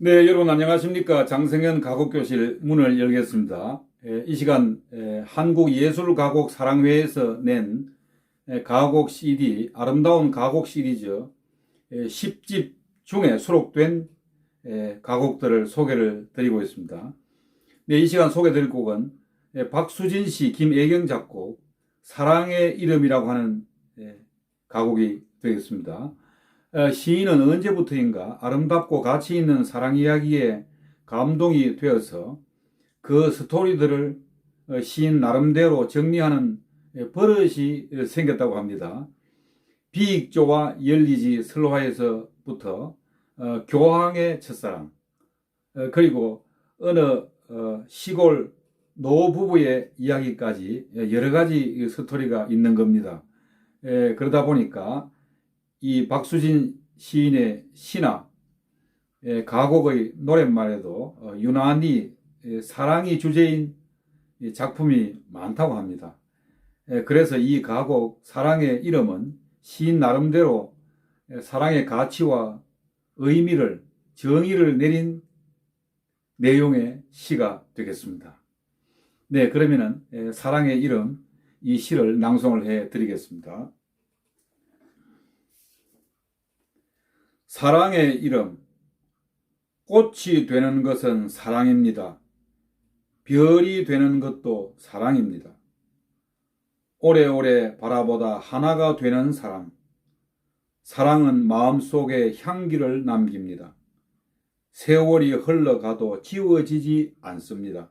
네, 여러분 안녕하십니까. 장성현 가곡교실 문을 열겠습니다. 에, 이 시간 에, 한국예술가곡 사랑회에서 낸 에, 가곡 CD, 아름다운 가곡 시리즈 에, 10집 중에 수록된 에, 가곡들을 소개를 드리고 있습니다. 네, 이 시간 소개드릴 곡은 에, 박수진 씨, 김애경 작곡, 사랑의 이름이라고 하는 에, 가곡이 되겠습니다. 어, 시인은 언제부터인가 아름답고 가치 있는 사랑 이야기에 감동이 되어서 그 스토리들을 어, 시인 나름대로 정리하는 예, 버릇이 생겼다고 합니다. 비익조와 열리지 슬로하에서부터 어, 교황의 첫사랑 어, 그리고 어느 어, 시골 노부부의 이야기까지 여러 가지 스토리가 있는 겁니다. 에, 그러다 보니까 이 박수진 시인의 시나 예, 가곡의 노랫말에도 어, 유난히 예, 사랑이 주제인 이 작품이 많다고 합니다. 예, 그래서 이 가곡 사랑의 이름은 시인 나름대로 예, 사랑의 가치와 의미를 정의를 내린 내용의 시가 되겠습니다. 네, 그러면은 예, 사랑의 이름 이 시를 낭송을 해 드리겠습니다. 사랑의 이름. 꽃이 되는 것은 사랑입니다. 별이 되는 것도 사랑입니다. 오래오래 바라보다 하나가 되는 사랑. 사랑은 마음속에 향기를 남깁니다. 세월이 흘러가도 지워지지 않습니다.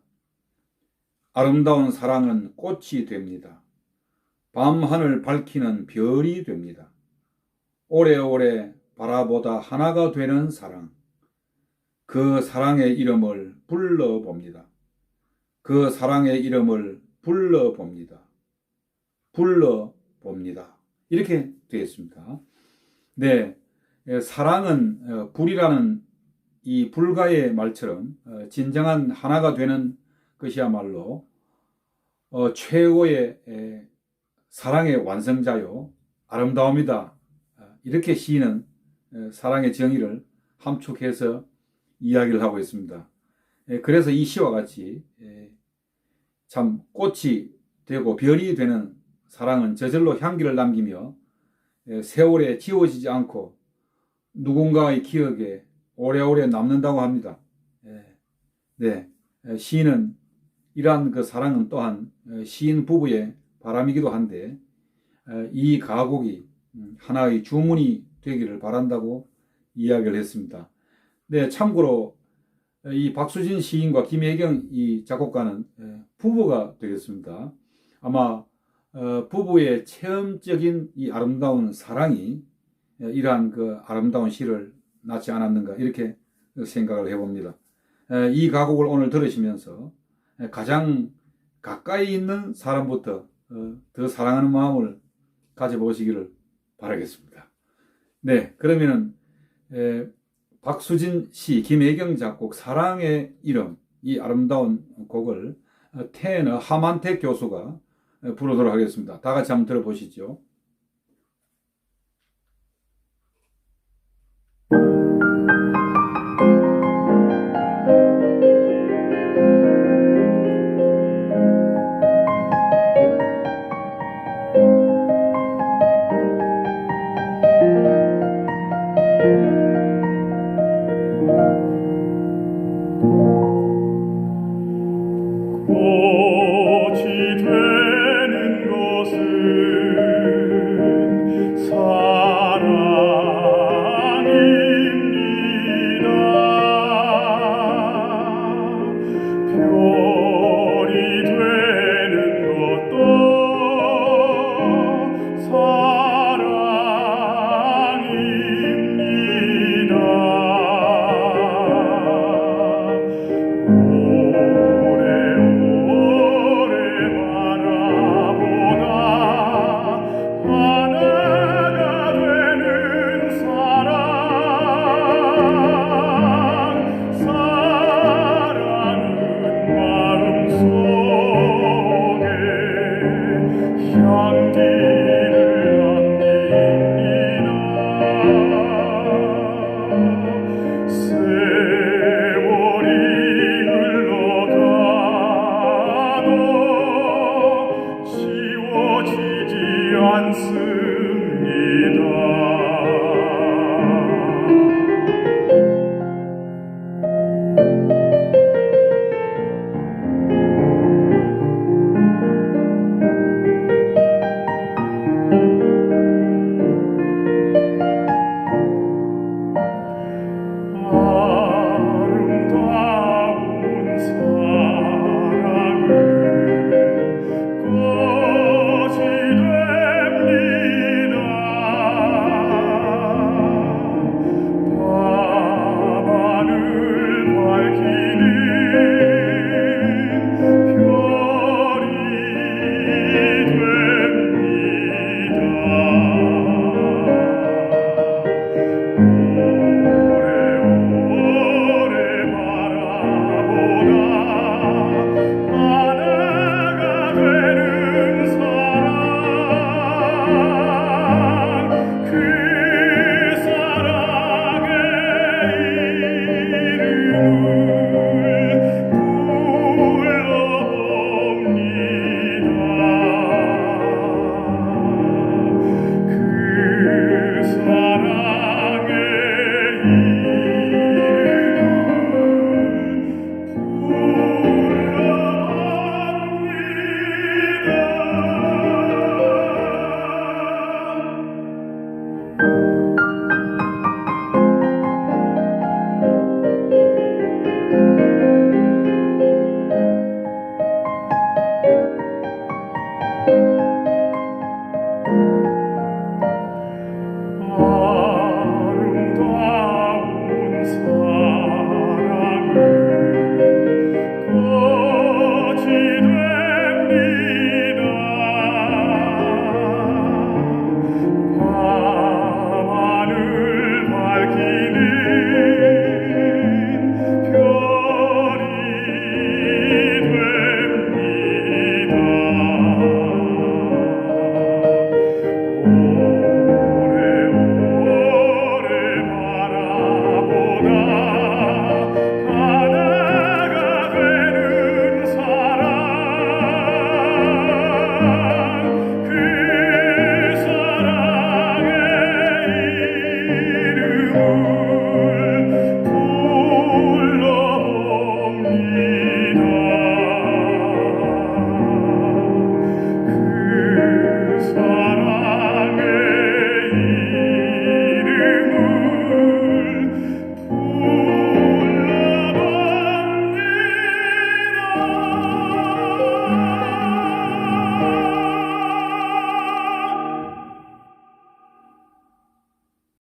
아름다운 사랑은 꽃이 됩니다. 밤하늘 밝히는 별이 됩니다. 오래오래 바라보다 하나가 되는 사랑. 그 사랑의 이름을 불러봅니다. 그 사랑의 이름을 불러봅니다. 불러봅니다. 이렇게 되어 있습니다. 네. 사랑은 어, 불이라는 이 불가의 말처럼 어, 진정한 하나가 되는 것이야말로 어, 최고의 사랑의 완성자요. 아름다움이다. 이렇게 시인은 사랑의 정의를 함축해서 이야기를 하고 있습니다. 그래서 이 시와 같이 참 꽃이 되고 별이 되는 사랑은 저절로 향기를 남기며 세월에 지워지지 않고 누군가의 기억에 오래오래 남는다고 합니다. 네, 시인은 이러한 그 사랑은 또한 시인 부부의 바람이기도 한데 이 가곡이 음, 하나의 주문이 되기를 바란다고 이야기를 했습니다. 네, 참고로 이 박수진 시인과 김혜경 이 작곡가는 부부가 되겠습니다. 아마 어, 부부의 체험적인 이 아름다운 사랑이 이러한 그 아름다운 시를 낳지 않았는가 이렇게 생각을 해봅니다. 이 가곡을 오늘 들으시면서 가장 가까이 있는 사람부터 어, 더 사랑하는 마음을 가져보시기를 바라겠습니다. 네, 그러면은 에, 박수진 씨, 김혜경 작곡 사랑의 이름 이 아름다운 곡을 어, 테너 하만택 교수가 부르도록 하겠습니다. 다 같이 한번 들어보시죠. 사 안쓰